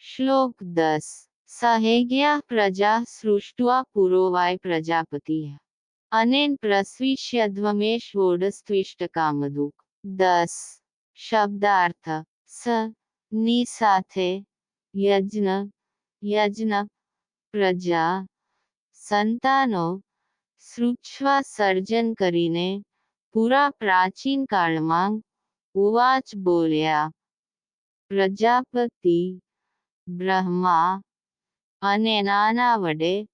શ્લોક દસ સહેગ્યા પ્રજા સૃષ્ટ્વા પુરોવાય પ્રજાપતિ અનેન પ્રસ્વિષ્યધ્વમેશ વોડસ્ત્વિષ્ટકામદુક દસ શબ્દાર્થ સ ની સાથે યજ્ઞ યજ્ઞ પ્રજા સંતાનો સૃચ્છવા સર્જન કરીને પૂરા પ્રાચીન કાળમાં ઉવાચ બોલ્યા પ્રજાપતિ બ્રહ્મા અને નાના વડે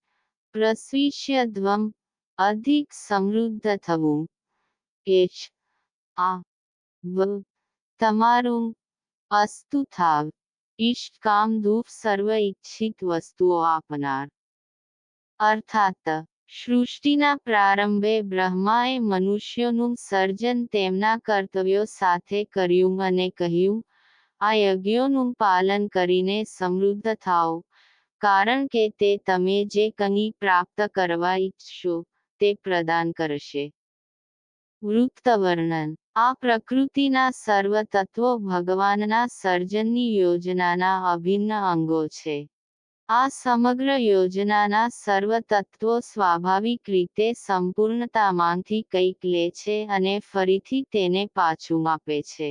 પ્રસ્વિષ્યધ્વમ અધિક સમૃદ્ધ થવું. એચ આ, વ, તમારું અસ્તુ થાવ. ઈષ્ટ કામ દુઃખ સર્વ ઈચ્છિત વસ્તુઓ આપનાર. અર્થાત, સૃષ્ટિના પ્રારંભે બ્રહ્માએ મનુષ્યોનું સર્જન તેમના કર્તવ્યો સાથે કર્યું અને કહ્યું આ યજ્ઞોનું પાલન કરીને સમૃદ્ધ થાઓ. કારણ કે તે તમે જે કંઈ પ્રાપ્ત કરવા ઈચ્છશો, તે પ્રદાન કરશે. વૃત્તવર્ણન. આ પ્રકૃતિના સર્વ તત્વો ભગવાનના સર્જનની યોજનાના અભિન્ન અંગો છે. આ સમગ્ર યોજનાના સર્વ તત્વો સ્વાભાવિક રીતે સંપૂર્ણતામાંથી કંઈક લે છે અને ફરીથી તેને પાછું આપે છે.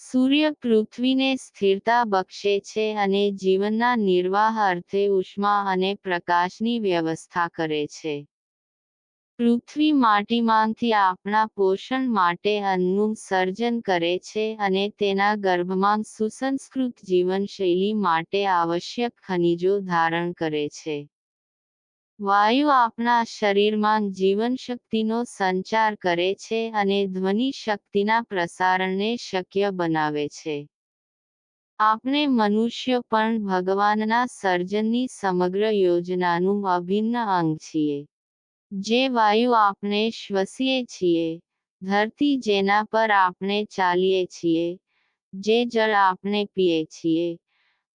સૂર્ય પૃથ્વીને સ્થિરતા બક્ષે છે અને જીવનના નિર્વાહ અર્થે ઉષ્મા અને પ્રકાશની વ્યવસ્થા કરે છે. પૃથ્વી માટીમાંથી આપણા પોષણ માટે અન્નનું સર્જન કરે છે અને તેના ગર્ભમાં સુસંસ્કૃત જીવનશૈલી માટે આવશ્યક ખનિજો ધારણ કરે છે. વાયુ આપણા શરીરમાં જીવન શક્તિનો સંચાર કરે છે અને ધ્વનિ શક્તિના પ્રસારણને શક્ય બનાવે છે. આપણે મનુષ્ય પણ ભગવાનના સર્જનની સમગ્ર યોજનાનું અભિન્ન અંગ છીએ. જે વાયુ આપણે શ્વસીએ છીએ, ધરતી જેના પર આપણે ચાલીએ છીએ, જે જળ આપણે પીએ છીએ,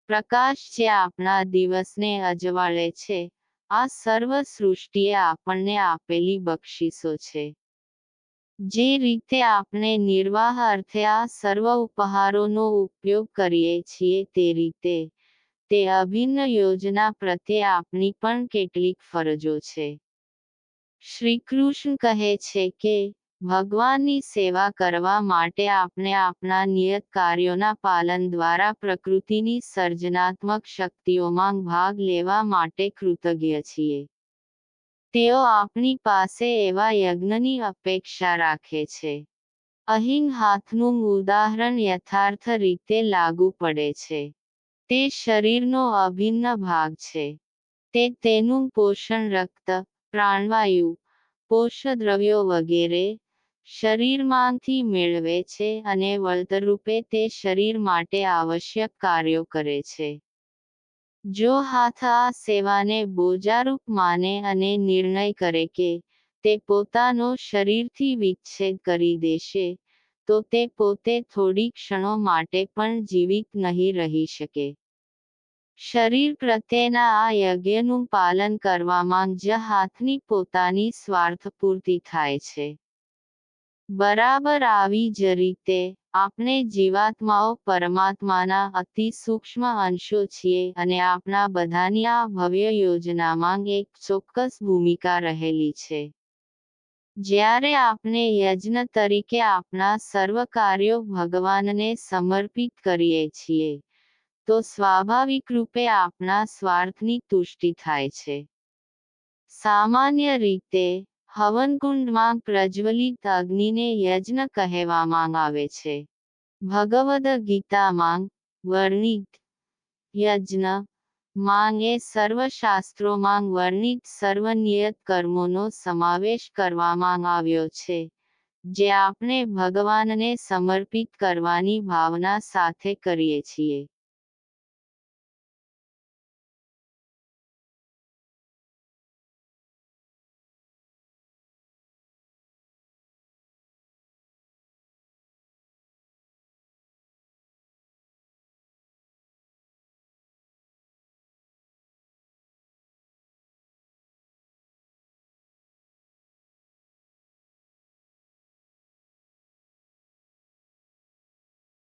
પ્રકાશ જે આપણા દિવસને અજવાળે છે આ સર્વ સૃષ્ટિએ આપણને આપેલી બક્ષિસો છે. જે રીતે આપણે નિર્વાહ અર્થે આ સર્વ ઉપહારોનો ઉપયોગ કરીએ છીએ તે રીતે, તે અભિન્ન યોજના પ્રત્યે આપણી પણ કેટલીક ફરજો છે. શ્રીકૃષ્ણ કહે છે કે ભગવાનની સેવા કરવા માટે આપણે આપણા નિયત કાર્યોના પાલન દ્વારા પ્રકૃતિની સર્જનાત્મક શક્તિઓમાં ભાગ લેવા માટે કૃતજ્ઞ છીએ. તેઓ આપણી પાસે એવા યજ્ઞની અપેક્ષા રાખે છે. અહીં હાથનું ઉદાહરણ યથાર્થ રીતે લાગુ પડે છે. તે શરીરનો અભિન્ન ભાગ છે. તે તેનું પોષણ રક્ત, પ્રાણવાયુ, પોષદ્રવ્યો વગેરે શરીરમાંથી મેળવે છે અને વળતરરૂપે તે શરીર માટે આવશ્યક કાર્યો કરે છે. જો હાથ આ સેવાને બોજારૂપ માને અને નિર્ણય કરે કે તે પોતાનો શરીરથી વિચ્છેદ કરી દેશે, તો તે પોતે થોડી ક્ષણો માટે પણ જીવિત નહીં રહી શકે. શરીર પ્રત્યેના આ યજ્ઞનું પાલન કરવામાં જ હાથની પોતાની સ્વાર્થપૂર્તિ થાય છે. બરાબર આવી જ રીતે આપણે જીવાત્માઓ પરમાત્માના અતિ સૂક્ષ્મ અંશો છીએ અને આપણા બધાની આ ભવ્ય યોજનામાં એક ચોક્કસ ભૂમિકા રહેલી છે. જ્યારે આપણે યજ્ઞ તરીકે આપણા સર્વ કાર્યો ભગવાનને સમર્પિત કરીએ છીએ, તો સ્વાભાવિક રૂપે આપણા સ્વાર્થની તુષ્ટિ થાય છે. સામાન્ય રીતે હવનકુંડમાં પ્રજ્વલિત અગ્નિને યજ્ઞ કહેવામાં આવે છે. ભગવદ ગીતામાં વર્ણિત યજ્ઞ માંગ એ સર્વશાસ્ત્રોમાં વર્ણિત સર્વનિયત કર્મોનો સમાવેશ કરવામાં આવ્યો છે, જે આપણે ભગવાનને સમર્પિત કરવાની ભાવના સાથે કરીએ છીએ.